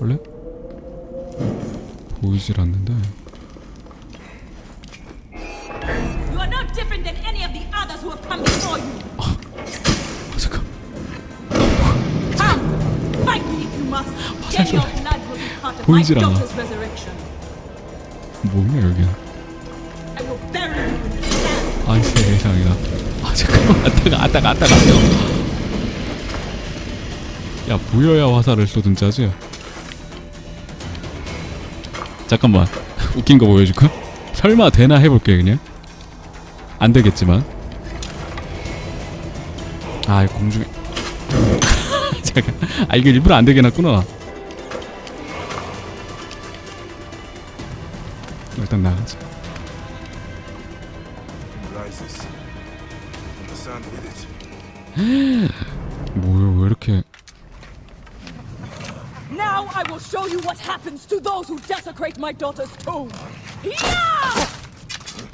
원래 보이질 않는데. 아, 잠깐 보이질 않아. 뭐냐 여기. 아 세상이다 아 잠깐만 아따가 아따가 아따가 야 보여야 화살을 쏘든 짜지 잠깐만. 웃긴 거 보여줄까? 설마 되나 해볼게 그냥. 안 되겠지만. 아 이거 공중에. 잠깐. 아 이거 일부러 안 되게 놨구나. 일단 나가자. 뭐야 왜 이렇게 Now I will show you what happens to those who desecrate my daughter's tomb. Yeah!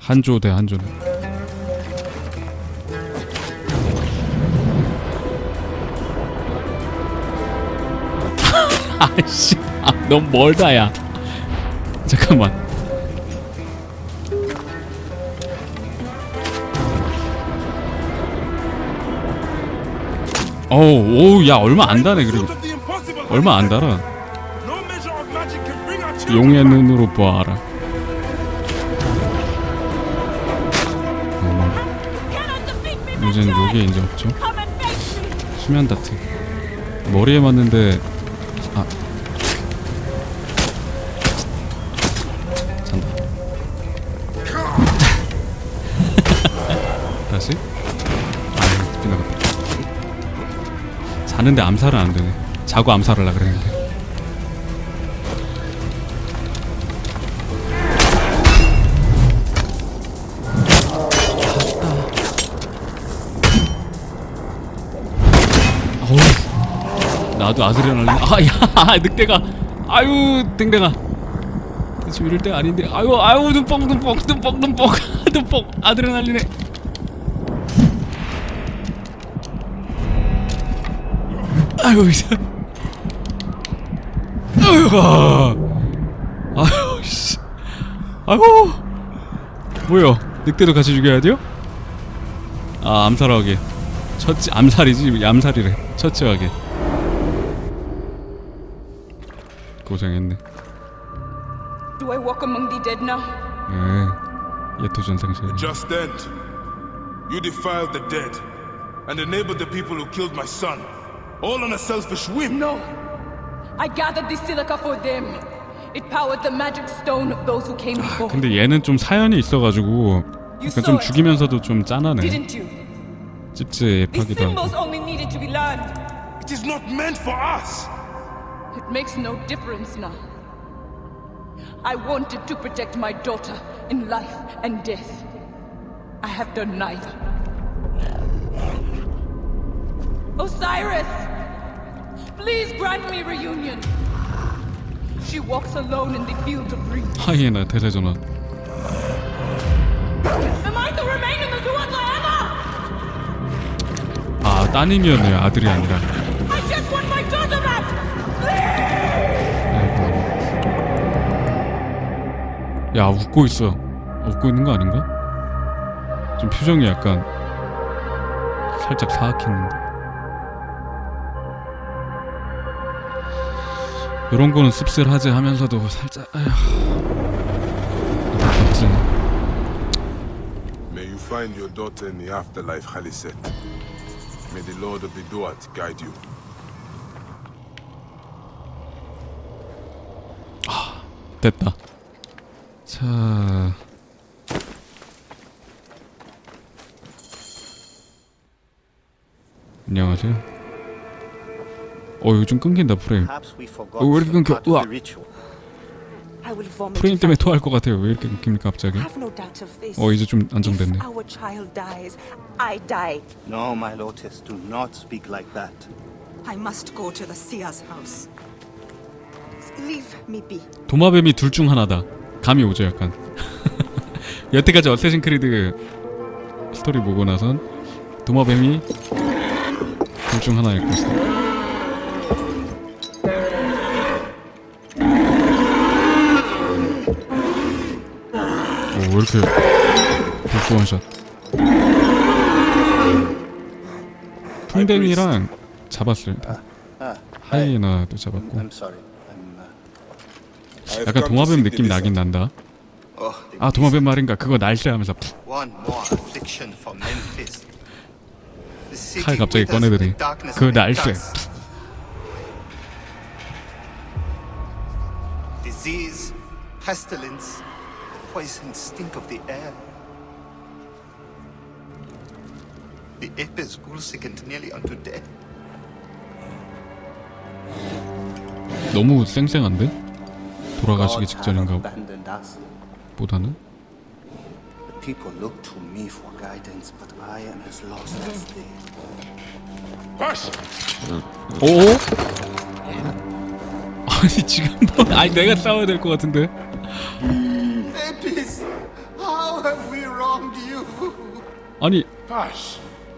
한조 대 한조네. 아씨, 아, 너무 멀다야. 잠깐만. 어우, 오, 야 얼마 안 다네 그래도. 얼마 안. 달아. 용의. 눈으로 보아라. Michelle! 요게 이제 없죠. 수면 다트 머리에 맞는데 아 잔다 다시 아유 빗나갔다 자는데 암살은 안 되네 자고 암살하려 그랬는데. 나도 아드레날린 아야 늑대가 아유 땡땡아 지금 이럴 때 아닌데. 아유 아유 눈뽕 눈뽕 눈뽕 눈뽕 눈뽕 아드레날린에. 아유 이제 아유 씨 아유 뭐야 늑대도 같이 죽여야 돼요? 아 암살하게 처치 암살이지 암살이래 처치하게 고생했네 Do I walk among the dead now? 예 예토전상실 Just then, you defiled the dead and enabled the people who killed my son, all on a selfish whim. No. I gathered the silica for them. It powered the magic stone of those who came before. 근데 얘는 좀 사연이 있어가지고 약간 좀 죽이면서도 좀 짠하네 Didn't you? 찝찝하기도 These 하고 symbols only needed to be learned. It is not meant for us. It makes no difference now. I wanted to protect my daughter in life and death. I have done neither. Osiris! 하이에나 ever? 아 따님이었네요 아들이 아니라 I just want my daughter back! 야 웃고 있어 웃고 있는 거 아닌가? 좀 표정이 약간 살짝 사악했는데 이런 거는 씁쓸하지 하면서도 살짝 아휴 멋진 May you find your daughter in the afterlife, Haliseth. May the Lord of the Duat guide you. 됐다 자 안녕하세요 어좀 끊긴다 프레임 Oh, the ritual. I will vomit 프레임 때문에 토할 것 같아요 왜 이렇게 끊깁니까 갑자기. 어 이제 좀 안정됐네 If our child dies, I die. No, my Lotus, do not speak like that. I must go to the seer's house. Leave me be. 도마뱀이 둘 중 하나다 감이 오죠 약간 여태까지 어쌔신 크리드 스토리 보고 나선 도마뱀이 둘 중 하나일 것 왜 이렇게 불스 원샷 풍뎅이랑 Ah, 하이에나도 잡았고. Uh, 약간 the 느낌 나긴. 난다 oh, 아 도마뱀 말인가 그거 날씨 하면서 푹 Memphis. The city 칼 갑자기 꺼내더니 그 dust. Disease, pestilence, poison stink of the air. The ape is ghoul sickened nearly unto death. 너무 쌩쌩한데? 돌아가시기 직전인가. 보다는 The people look to me for guidance, but I am as lost as they. 오? 아니 지금 뭐 아니 내가 싸워야 될 것 같은데 아니!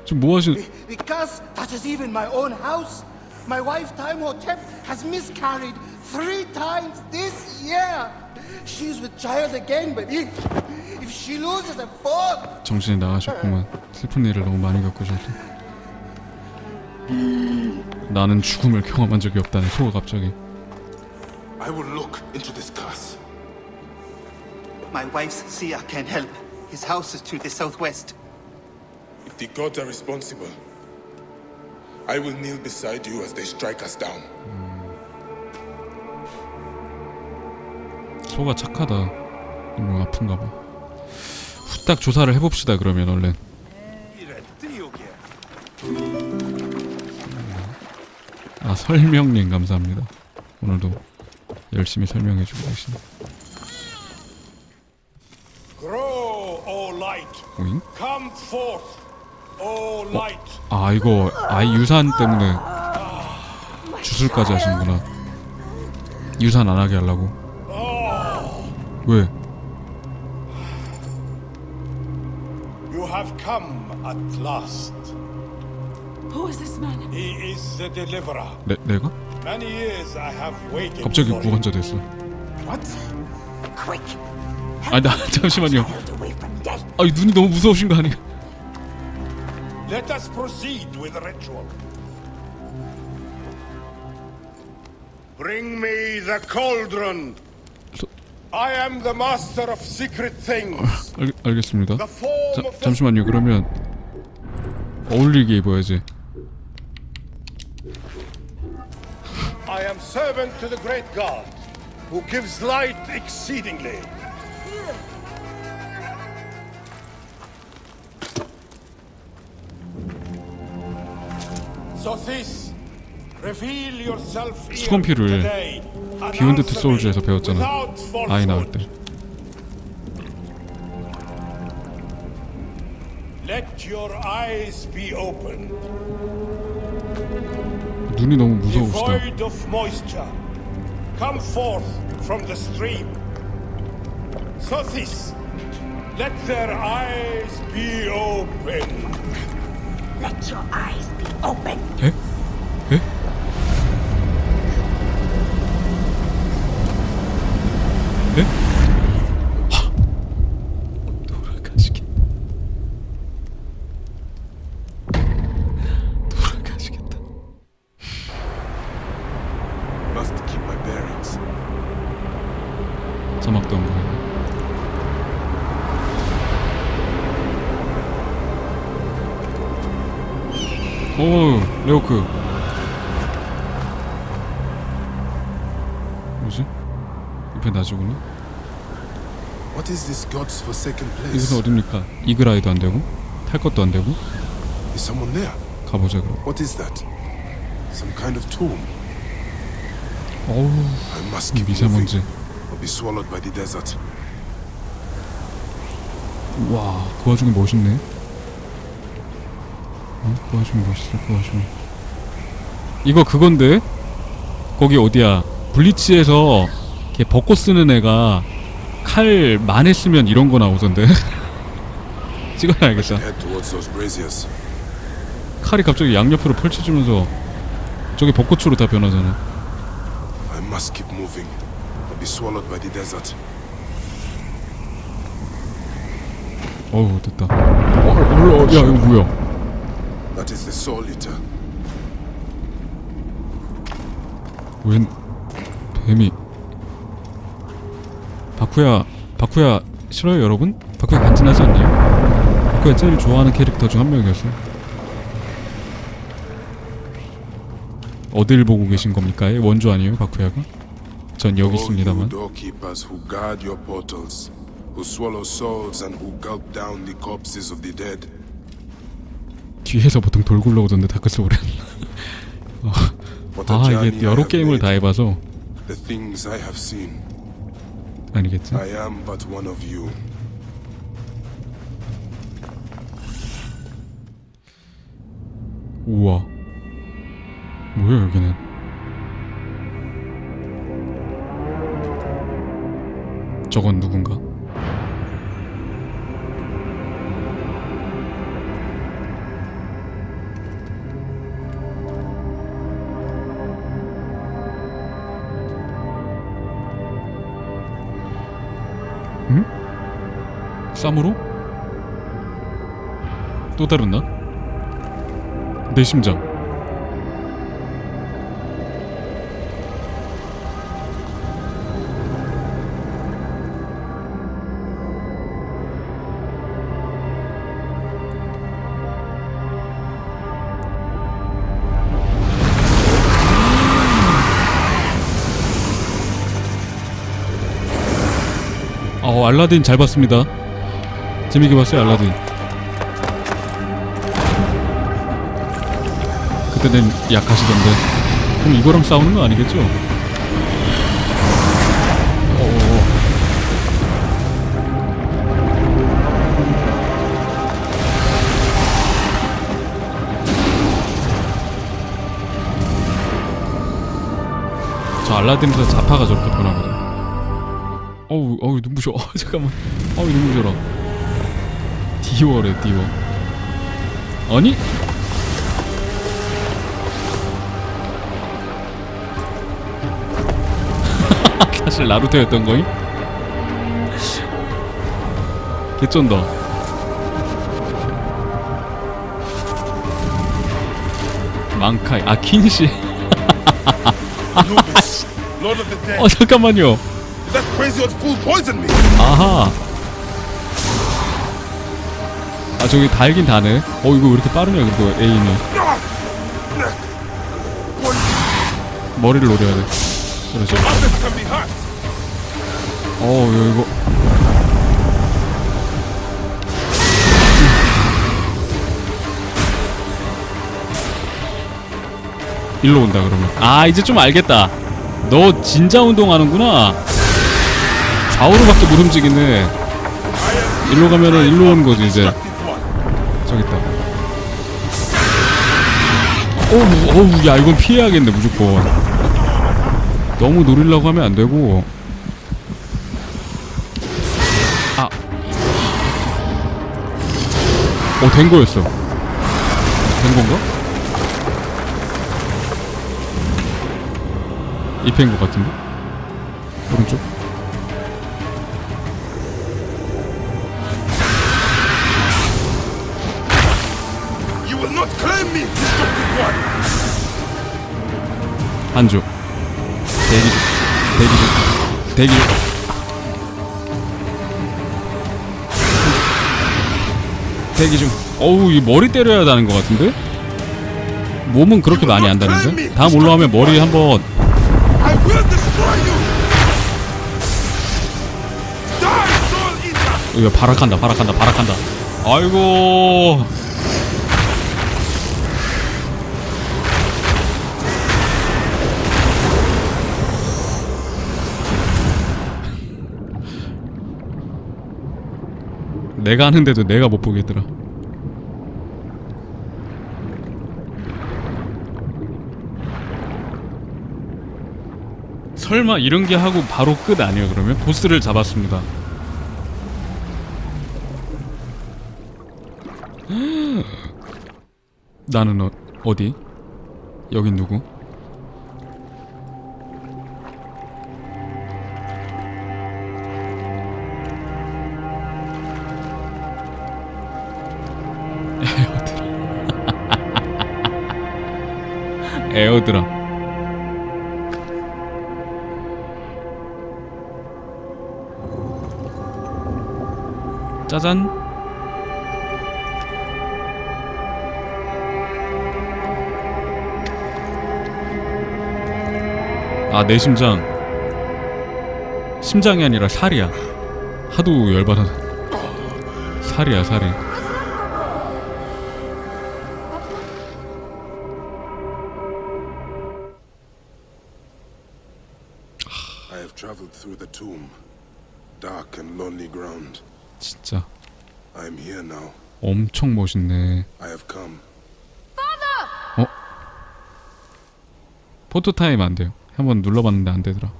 지금 뭐 하시 The curse touches even my own house. My wife, Timotep, has miscarried three times this year. She's with child again, but if, if she loses a fourth, 정신이 나가셨구만 슬픈 일을 너무 많이 겪으셔서 나는 죽음을 경험한 적이 없다는 소가 갑자기 I will look into this curse. my wife's seer can help. His house is to the southwest. The gods are responsible, I will kneel beside you as they strike us down. 소가 착하다 너무 아픈가 봐 후딱 조사를 해봅시다 그러면 얼른 아 설명님 감사합니다 오늘도 열심히 설명해주고 계시네 Grow, O light. 오잉? Come forth, Light. 아 이거 아이 유산 때문에 주술까지 하시는구나 유산 안 하게 하려고 왜? You have come at last. Who is this man? He is the deliverer. 내, 내가? Many years I have waited 갑자기. 구원자 됐어 What? Quick! 아니 나 잠시만요! 아니 눈이 너무 무서우신 거 아니에요? Let us proceed with the ritual. Bring me the cauldron. So- I am the master of secret things. 알, 알겠습니다 The form 자, of the 잠시만요 그러면 어울리게 입어야지 I am servant to the great God, who gives light exceedingly. And 비욘드 투 소울즈에서 배웠잖아 아이 나올. 때 Let your eyes be open, 눈이 너무 무서우시다 devoid of moisture. Come forth from the stream. Sothis, let their eyes be open. Let your eyes be open! 에? 에? 에? 하! 돌아가시겠다 돌아가시겠다 Must keep my bearings. 자막도 안 보이 레오크 뭐지? 옆에 놔주구나 What is this god's forsaken place? 여기서 어딥니까? 이글아이도 안 되고 탈 것도 안 되고 Is someone there? 가보자 그럼 What is that? Some kind of tomb. 어우 I must keep 미세먼지 moving or be swallowed by the desert. 와 그 와중에 멋있네 어? 그 와중에 멋있어 그 와중에 이거 그건데 거기 어디야 블리치에서 걔 벚꽃 쓰는 애가 칼 많이 쓰면 이런 거 나오던데 braziers. 칼이 갑자기 양옆으로 펼쳐지면서 저게 벚꽃으로 다 변하잖아 I must keep moving or be swallowed by the desert. 어우 됐다 어, 어, 어, 야 이거 뭐야 That is the soul eater. 웬 뱀이 바쿠야 바쿠야 싫어요 여러분? 바쿠야 간지나지 않나요? 바쿠야 제일 좋아하는 캐릭터 중 한 명이었어요 어딜 보고 계신 겁니까? 얘 원조 아니에요 바쿠야가? 전 여기 있습니다만 doorkeepers who guard your portals, who swallow souls and who gulp down the corpses of the dead. 뒤에서 보통 돌 굴러오던데 다크소울은 어, 아 이게 여러 게임을 다. 해봐서. 아니겠지? 우와 뭐야 여기는 저건 누군가? 쌈으로? 또 다른 나? 내 심장 어 알라딘 잘 봤습니다 재밌게 봤어요 알라딘. 그때는 약하시던데. 그럼 이거랑 싸우는 거 아니겠죠? 알라딘에서 자파가 저렇게 변하거든 어우 어우 눈부셔. 어, 잠깐만. 어우 눈부셔라 디오래 디오 아니? 사실 나루토였던 거임? 개쩐다 망카이 아 Dead. 어 잠깐만요. 아하 아 저기 달긴 다네. 어 이거 왜 이렇게 빠르냐 그거 에임이 머리를 노려야 돼. hurt. 어 이거 일로 온다 그러면. 아 이제 좀 알겠다. 너 진자 운동하는구나. 좌우로밖에 못 움직이네. 일로 가면은 일로 오는 거지 이제 어우 어우 야 이건 피해야겠네 무조건 너무 노리려고 하면 안 되고 아. 어, 된 거였어. 된 건가? 입힌 것 같은데? 오른쪽? 한쪽. 대기 중. 대기 중. 대기 중. 대기 중. 어우, 이 머리 때려야 하는 것 같은데? 몸은 그렇게 많이 안 다는데? 다음 올라오면 머리 한번. 이거 발악한다 발악한다 발악한다 아이고 내가 하는데도 내가 못 보겠더라 설마 이런 게 하고 바로 끝 아니에요 그러면? 보스를 잡았습니다 나는 어, 어디? 여긴 누구? 에어드랍 짜잔. 아 내 심장. 심장이 아니라 살이야. 하도 열받아. 살이야 살이 멋있네 I have come. 포토 타임 안 돼요. 한번 눌러봤는데 안 되더라.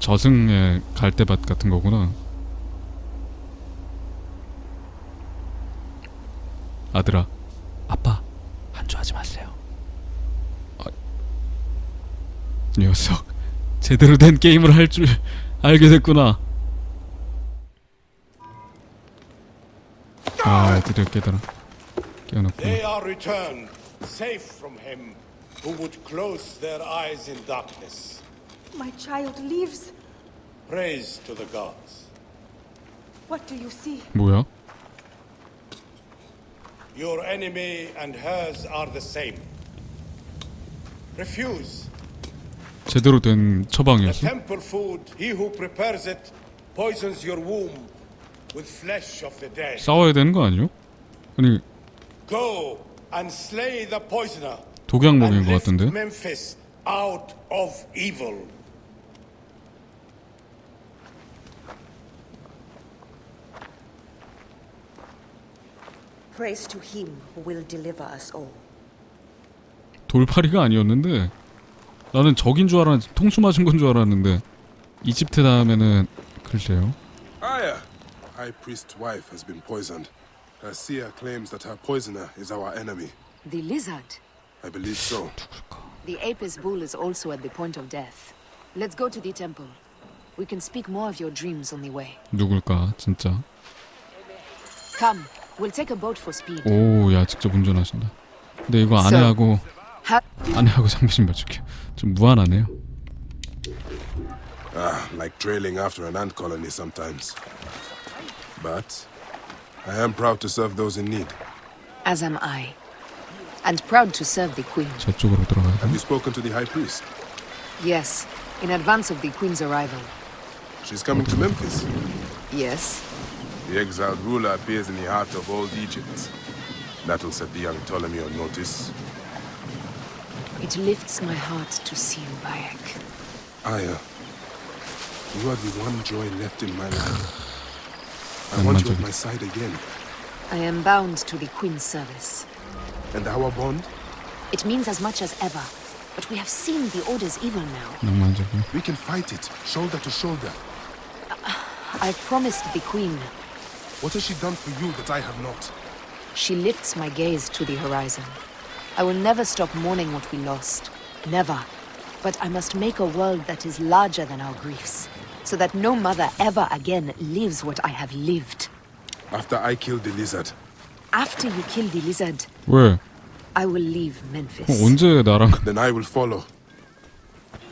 저승의 갈대밭 같은 거구나. 아들아, 아빠 한주하지 마세요. 아, 녀석 제대로 된 게임을 할 줄 알게 됐구나. 아, 드디어 깨달아. 깨어났구나. They are returned, safe from him who would close their eyes in darkness. My child lives. Praise to the gods. What do you see? 뭐야? Your enemy and hers are the same. Refuse. 제대로 된 처방이었어? temple food, he who prepares it, poisons your womb with flesh of the dead. 싸워야 되는 거 아니요? 아니 Go and slay the poisoner. 독약 먹인 and 거 lift 같은데? Memphis out of evil. Praise to him who will deliver us all. 돌파리가 아니었는데 나는 적인 줄 알았는데 통수 맞은 건 줄 알았는데 이집트 다음에는 글쎄요. Aya! High priest's wife has been poisoned. Garcia claims that her poisoner is our enemy. The lizard. I believe so. The Apis bull is also at the point of death. Let's go to the temple. We can speak more of your dreams on the way. 누굴까 진짜? Come, we'll take a boat for speed. 오, 야 직접 운전하신다. 근데 이거 아내하고 아내하고 장비신 몇줄게 좀 무한하네요. Ah, like trailing after an ant colony sometimes. But I am proud to serve those in need. As am I. And proud to serve the queen. 저쪽으로 들어가야 돼. Have you spoken to the high priest? Yes, in advance of the queen's arrival. She's coming to Memphis. Yes? The exiled ruler appears in the heart of old Egypt. That'll set the young Ptolemy on notice. It lifts my heart to see you, Bayek. Aya, you are the one joy left in my life. I want you at my side again. I am bound to the Queen's service. And our bond? It means as much as ever. But we have seen the Order's evil now. We can fight it, shoulder to shoulder. I've promised the Queen. What has she done for you that I have not? She lifts my gaze to the horizon. I will never stop mourning what we lost. Never. But I must make a world that is larger than our griefs, so that no mother ever again lives what I have lived. After I killed the lizard, After you kill the lizard, 왜? I will leave 어, Memphis. 언제 나랑 then I will follow.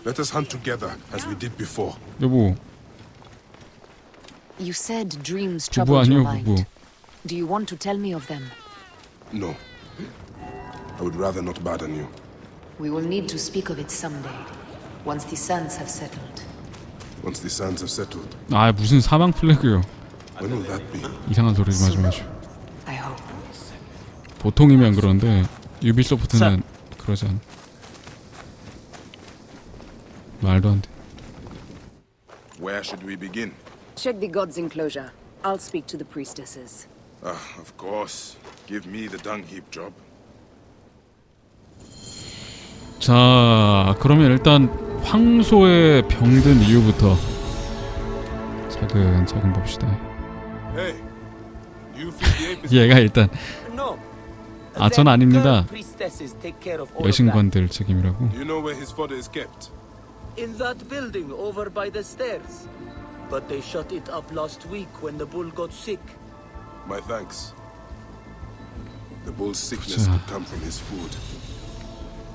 Let us hunt together as we did before. 여보 You said dreams 부부 troubled your 아니요 mind. 부부. Do you want to tell me of them? No. I would rather not burden you. We will need to speak of it someday, once the sands have settled. Once the sands have settled, 아 무슨 사망 플래그요? when will that be? 이상한 소리 좀 하지 마시오. I hope. 보통이면 그런데 유비소프트는 그러지 않아. 말도 안 돼. Where should we begin? Check the god's enclosure. I'll speak to the priestesses. Ah, of course. Give me the dung heap job. 자, 그러면 일단 황소에 병든 이유부터 차근차근 봅시다. 얘가 일단. 아, 전 아닙니다. 여신관들 책임이라고. Do you know where his fodder is kept? In that building over by the stairs. But they shut it up last week when the bull got sick. My thanks. The bull's sickness 자. could come from his food.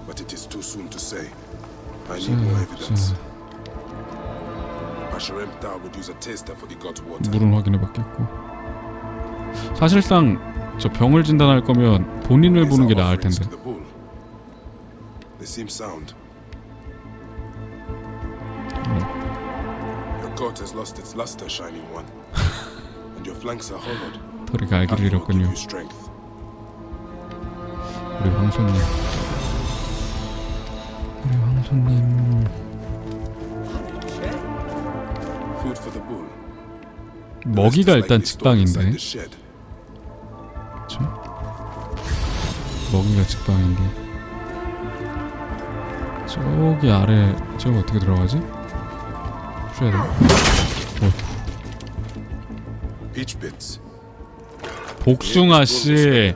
But it is too soon to say. I need more evidence. 자, Pasharemta would use a taster for the god's water. 물은 확인해 봤겠고. 사실상 저 병을 진단할 거면 본인을 보는 게 나을 offerings 텐데. to the bull. They seem sound. Your coat has lost its luster, shining one, and your flanks are hollowed. 털이 갈기를 Nothing will give 잃었군요. you strength. 우리 황소님. 우리 황소님. Food for the bull. 먹이가 일단 직방인데. 그쵸? 먹이가 직방인데. 저기 아래 저거 어떻게 들어가지? 쉬어야 돼. Peach bits. 복숭아 Bull 씨.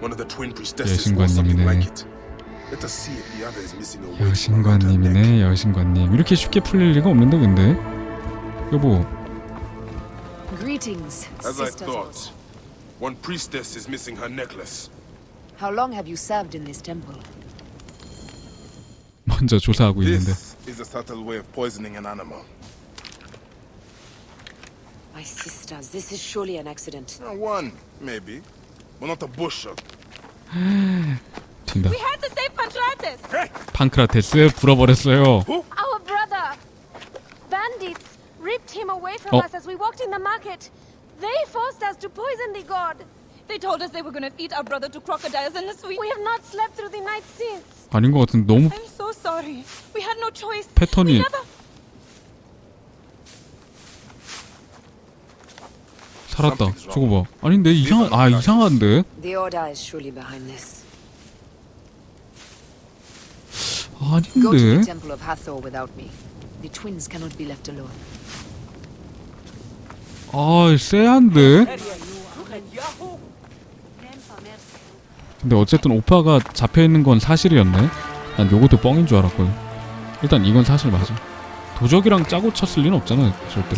One of the twin priestesses wore something 여신관님이네. like it. Let us see if the other is missing a weight around her neck. 여신관님이네 여신관님 이렇게 쉽게 풀릴 리가 없는데 근데 여보 Greetings, As I sisters. thought, one priestess is missing her necklace. How long have you served in this temple? 먼저 조사하고 있는데 This is a subtle way of poisoning an animal. My sisters, this is surely an accident. Uh, One, maybe, but not a bushel. 튄다 We had to save Pantratus! 판크라테스 불어버렸어요 Our brother! Bandits ripped him away from Oh. us as we walked in the market. They forced us to poison the god. They told us they were gonna feed our brother to crocodiles in the sweet. We have not slept through the night since. 아닌 것 같은데 너무 I'm so sorry. We had no choice. 패턴이- We never... 살았다 저거 봐 아닌데 이상 아 이상한데 아닌데. 아 쎄한데 근데 어쨌든 오빠가 잡혀 있는 건 사실이었네 난 요것도 뻥인 줄 알았거든 일단 이건 사실 맞아 도적이랑 짜고 쳤을 리는 없잖아 절대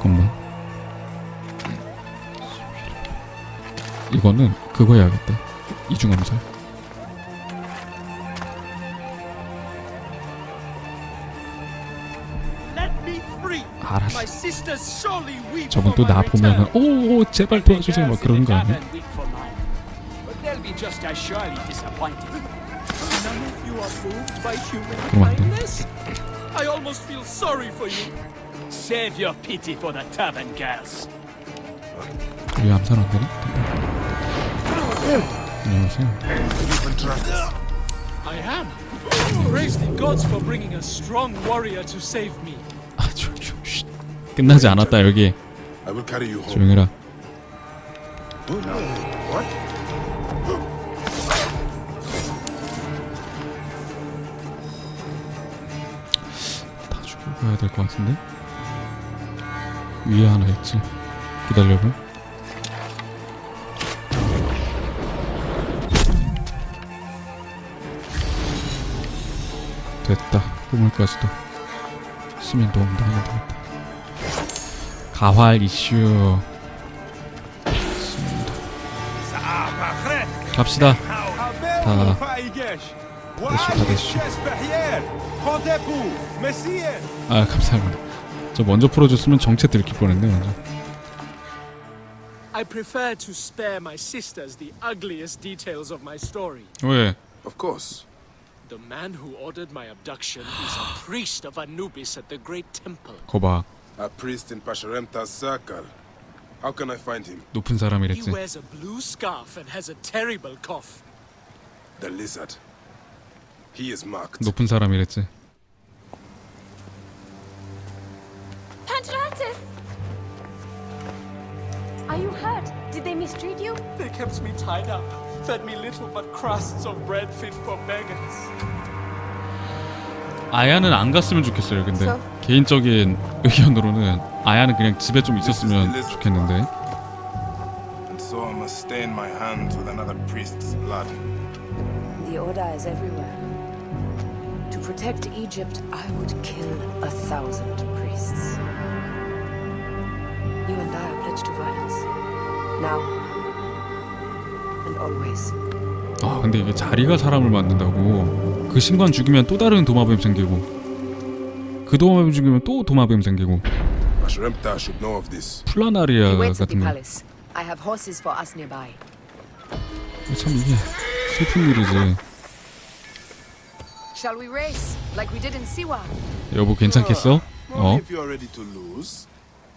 잠깐만 이거는 그거 해야겠다 이중암살. 알았어 for 또나 보면은. 오 제발 도와주세요 막 그러는 거 아니야? 그럼 안 돼. Save your pity for the tavern girls. 왜 암살 안 되나? 안녕하세요 I am. Praise the gods for bringing a strong warrior to save me. 아 조용 좀 쉿. 끝나지 않았다 여기 I will carry you home. 조용해라 What? 다 죽이고 가야 될 것 같은데 위에 하나 있지? 기다려봐. 됐다. 꿈을까지도. 시민 도움도 하면 되겠다. 가활 이슈. 갑시다. 다 됐슈 다 됐슈 아 감사합니다 저 먼저 풀어줬으면 정체 들킬 뻔했네 완전 I prefer to spare my sisters the ugliest details of my story. 왜? Of course. The man who ordered my abduction is a priest of Anubis at the Great Temple. 거봐 A priest in Pasharemta's circle. How can I find him? 높은 He 사람이랬지 wears a blue scarf and has a terrible cough. The lizard. He is marked. 높은 사람이랬지 Pantratus! Are you hurt? Did they mistreat you? They kept me tied up, fed me little but crusts of bread fit for beggars. 아야는 안 갔으면 좋겠어요 근데 So? 개인적인 의견으로는 아야는 그냥 집에 좀 있었으면 좋겠는데 And so I must stain my hands with another priest's blood. The Order is everywhere. To protect Egypt, I would kill a thousand priests. And I are pledged to violence. Now and always. 아 근데 이게 자리가 사람을 만든다고 그 신관 죽이면 또 다른 도마뱀 생기고 그 도마뱀 죽이면 또 도마뱀 생기고 Mashremta should know of this. He 플라나리아 같은 거 palace. I have horses for us nearby. 참 이게 슬픈 일이지 Shall we race like we did in Siwa? 여보 괜찮겠어? 어?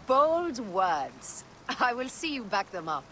Bold words. I will see you back them up.